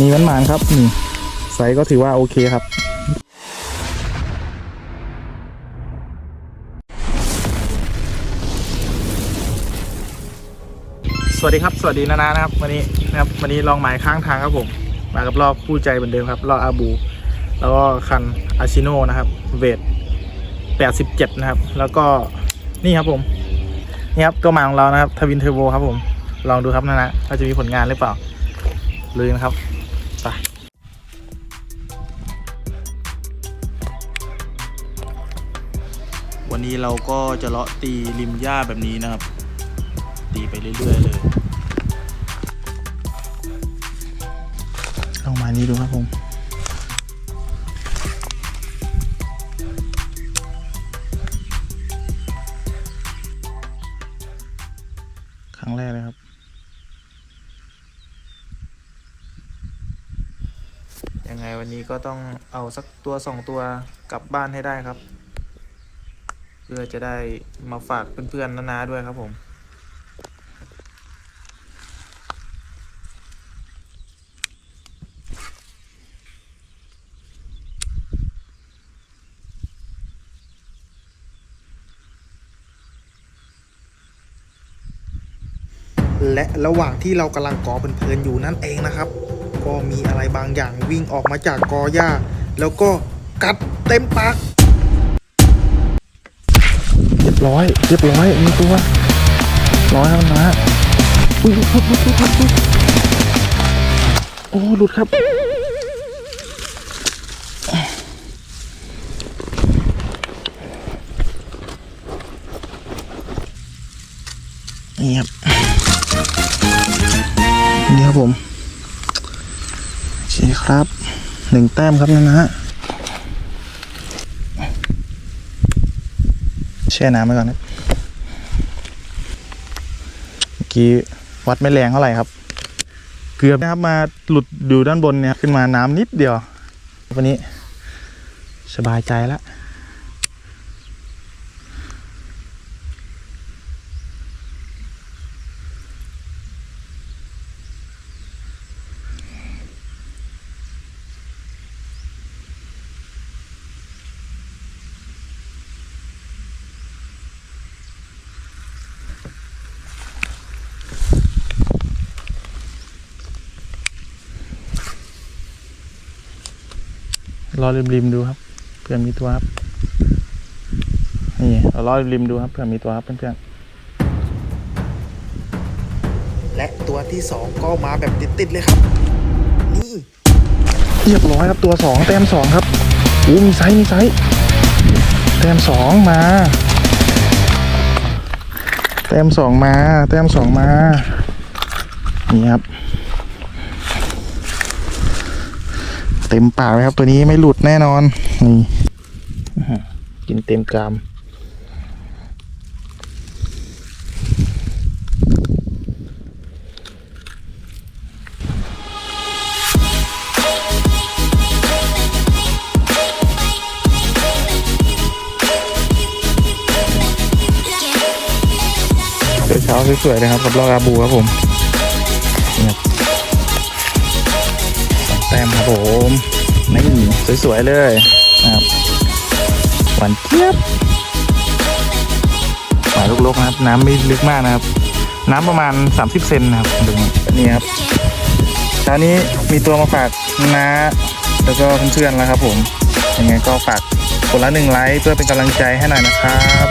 นีมันหมานครับนี่ไซส์ก็ถือว่าโอเคครับสวัสดีครับ สวัสดีนานานะครับ วันนี้นะครับวันนี้ลองหมายข้างทางครับผม มากับรอบคู่ใจเหมือนเดิมครับ รอบอาบู แล้วก็คันอาชิโนนะครับเวท87 นะครับ แล้วก็นี่ครับผมนี่ครับตัวหมาของเรานะครับทวินเทอร์โบครับผม ลองดูครับนานะว่าจะมีผลงานหรือเปล่าลุยนะครับ ไปวันนี้เราก็จะเลาะตีริมหญ้าแบบนี้นะครับ ตีไปเรื่อย ๆ เลย ลองมานี้ดูครับผมครั้งแรกเลยครับ ยังไงวันนี้ก็ต้องเอาสักตัวสองตัวกลับบ้านให้ได้ครับ เพื่อจะได้มาฝากเพื่อนๆนาๆด้วยครับผม และระหว่างที่เรากำลังกอเพลินๆอยู่นั่นเองนะครับ ก็มีอะไรบางอย่างวิ่งออกมาจากกอหญ้า แล้วก็กัดเต็มปากเรียบร้อย เรียบร้อยมีตัวร้อยครับนะอุ้ยหลุดหลุดหลุดหลุดหลุดโอ้หลุดครับ นี่ครับ นี่ครับผม ครับหนึ่งแต้มครับนะฮะแช่น้ำไว้ก่อนนะเมื่อกี้วัดไม่แรงเท่าไหร่ครับ เกือบนะครับมาหลุดอยู่ด้านบนเนี่ยขึ้นมาน้ำนิดเดียว วันนี้สบายใจแล้ว รอริมๆดูครับเพื่อมีตัวครับนี่เรารอริมๆดูครับเพื่อมีตัวครับเพื่อนๆและตัวที่สองก็มาแบบติดๆเลยครับ นี่เรียบร้อยครับตัวสองแต้มสองครับโอ้มีไซส์มีไซส์แต้มสองมา แต้มสองมา แต้มสองมา นี่ครับ เต็มปากเลยครับ ตัวนี้ไม่หลุดแน่นอนนี่อื้อหือกินเต็มกรามเช้าๆสวยๆเลยครับกับลอกอาบูครับผม ผมนี่สวยๆเลยนะครับหวานเจี๊ยบหวานลูกๆนะครับ น้ำไม่ลึกมากนะครับ น้ำประมาณ 30 เซนนะครับดูนี่ครับเช้านี้มีตัวมาฝากน้าแล้วก็เพื่อนๆแล้วครับผมยังไงก็ฝากคนละหนึ่งไลค์เพื่อเป็นกำลังใจให้หน่อยนะครับ